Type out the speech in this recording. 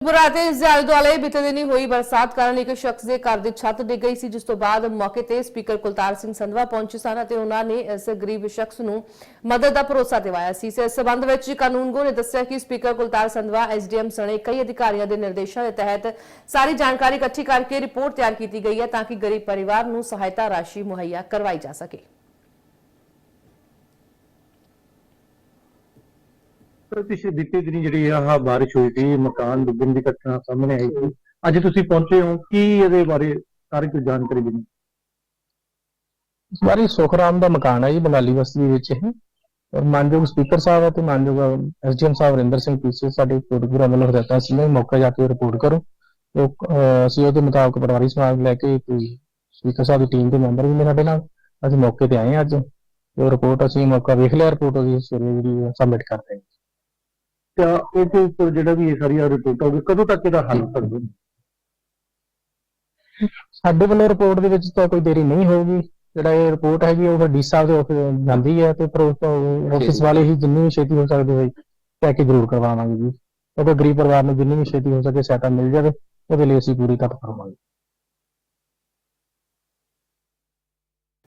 ਬਰਾਤੇ ਇਸ ਦੇ ਦੁਆਲੇ ਬੀਤੇ ਦਿਨੀ ਹੋਈ ਬਰਸਾਤ ਕਾਰਨ ਇੱਕ ਸ਼ਖਸ ਦੇ ਘਰ ਦੀ ਛੱਤ ਡਿੱਗ ਗਈ ਸੀ, ਜਿਸ ਤੋਂ ਬਾਅਦ ਮੌਕੇ ਤੇ ਸਪੀਕਰ ਕੁਲਤਾਰ ਸਿੰਘ ਸੰਧਵਾ ਪਹੁੰਚੇ ਸਨ ਅਤੇ ਉਹਨਾਂ ਨੇ ਇਸ ਗਰੀਬ ਸ਼ਖਸ ਨੂੰ ਮਦਦ ਦਾ ਭਰੋਸਾ ਦਿਵਾਇਆ ਸੀ। ਇਸ ਸਬੰਧ ਵਿੱਚ ਕਾਨੂੰਗੋ ਨੇ ਦੱਸਿਆ ਕਿ ਸਪੀਕਰ ਕੁਲਤਾਰ ਸੰਧਵਾ ਐਸਡੀਐਮ ਸਣੇ, ਕਈ ਅਧਿਕਾਰੀਆਂ ਦੇ ਨਿਰਦੇਸ਼ਾਂ ਦੇ ਤਹਿਤ ਸਾਰੀ ਜਾਣਕਾਰੀ ਇਕੱਠੀ ਕਰਕੇ ਰਿਪੋਰਟ ਤਿਆਰ ਕੀਤੀ ਗਈ ਹੈ ਤਾਂ ਕਿ ਗਰੀਬ ਪਰਿਵਾਰ ਨੂੰ ਸਹਾਇਤਾ ਰਾਸ਼ੀ ਮੁਹੱਈਆ ਕਰਵਾਈ ਜਾ ਸਕੇ। ਪਿਛਲੇ ਬੀਤੇ ਦਿਨੀ ਜਿਹੜੀ ਆਹ ਬਾਰਿਸ਼ ਹੋਈ ਸੀ ਮਕਾਨ ਡੁੱਬਣ ਦੀ ਘਟਨਾ ਸਾਹਮਣੇ ਆਈ ਸੀ। ਅੱਜ ਤੁਸੀਂ ਪਹੁੰਚੇ ਹੋ ਕੀ ਇਹਦੇ ਬਾਰੇ ਸਾਰੀ ਕੁਝ ਜਾਣਕਾਰੀ ਦੇਣੀ ਇਸ ਬਾਰੇ ਸੁਖਰਾਮ ਦਾ ਮਕਾਨ ਹੈ ਜੀ ਬੰਗਾਲੀ ਬਸਤੀ ਵਿੱਚ ਇਹ। ਔਰ ਮਾਨਯੋਗ ਸਪੀਕਰ ਸਾਹਿਬ ਅਤੇ ਮਾਨਯੋਗ ਐਸਡੀਐਮ ਸਾਹਿਬ ਰਿੰਦਰ ਸਿੰਘ ਪੀਸੀ ਸਾਡੇ ਕੋਟਪੁਰਾ ਵੱਲੋਂ ਹਦਾਇਤਾਂ ਸੀ ਕਿ ਮੌਕਾ ਜਾ ਕੇ ਰਿਪੋਰਟ ਕਰੋ। ਉਹ, ਅਹ, ਅਸੀਂ ਮੁਤਾਬਕ ਪਟਵਾਰੀ ਸਮਾਜ ਲੈ ਕੇ ਸਪੀਕਰ ਸਾਹਿਬ ਦੀ ਟੀਮ ਦੇ ਮੈਂਬਰ ਵੀ ਨੇ ਸਾਡੇ ਨਾਲ। ਅਸੀਂ ਮੌਕੇ ਤੇ ਆਏ ਅੱਜ। ਉਹ ਰਿਪੋਰਟ ਅਸੀਂ ਮੌਕਾ ਵੇਖ ਲਿਆ ਰਿਪੋਰਟ ਉਹਦੀ ਸਵੇਰੇ ਜਿਹੜੀ ਸਬਮਿਟ ਕਰ ਰਹੇ ਹਾਂ। ਤਾਂ ਇਹਦੇ ਉੱਪਰ ਜਿਹੜਾ ਵੀ ਇਹ ਸਾਰੀ ਰਿਪੋਰਟ ਹੋਊਗੀ ਕਦੋਂ ਤੱਕ ਇਹਦਾ ਹੱਲ ਕਰਦੇ ਸਾਡੇ ਵੱਲੋਂ ਰਿਪੋਰਟ ਦੇ ਵਿੱਚ ਤਾਂ ਕੋਈ ਦੇਰੀ ਨਹੀਂ ਹੋਊਗੀ। ਜਿਹੜਾ ਇਹ ਰਿਪੋਰਟ ਹੈਗੀ ਉਹ ਡੀ ਸਾਹਿਬ ਦੇ ਆਫਿਸ ਜਾਂਦੀ ਹੈ ਤੇ ਫਿਰ ਉਹ ਆਫਿਸ ਵਾਲੇ ਹੀ ਜਿੰਨੀ ਵੀ ਛੇਤੀ ਹੋ ਸਕਦੇ ਹੋਈ ਕੇ ਜ਼ਰੂਰ ਕਰਵਾਵਾਂਗੇ ਜੀ। ਕਿਉਂਕਿ ਗਰੀਬ ਪਰਿਵਾਰ ਨੂੰ ਜਿੰਨੀ ਵੀ ਛੇਤੀ ਹੋ ਸਕੇ ਸਹਾਇਤਾ ਮਿਲ ਜਾਵੇ ਉਹਦੇ ਲਈ ਅਸੀਂ ਪੂਰੀ ਤੱਕ ਕਰਾਂਗੇ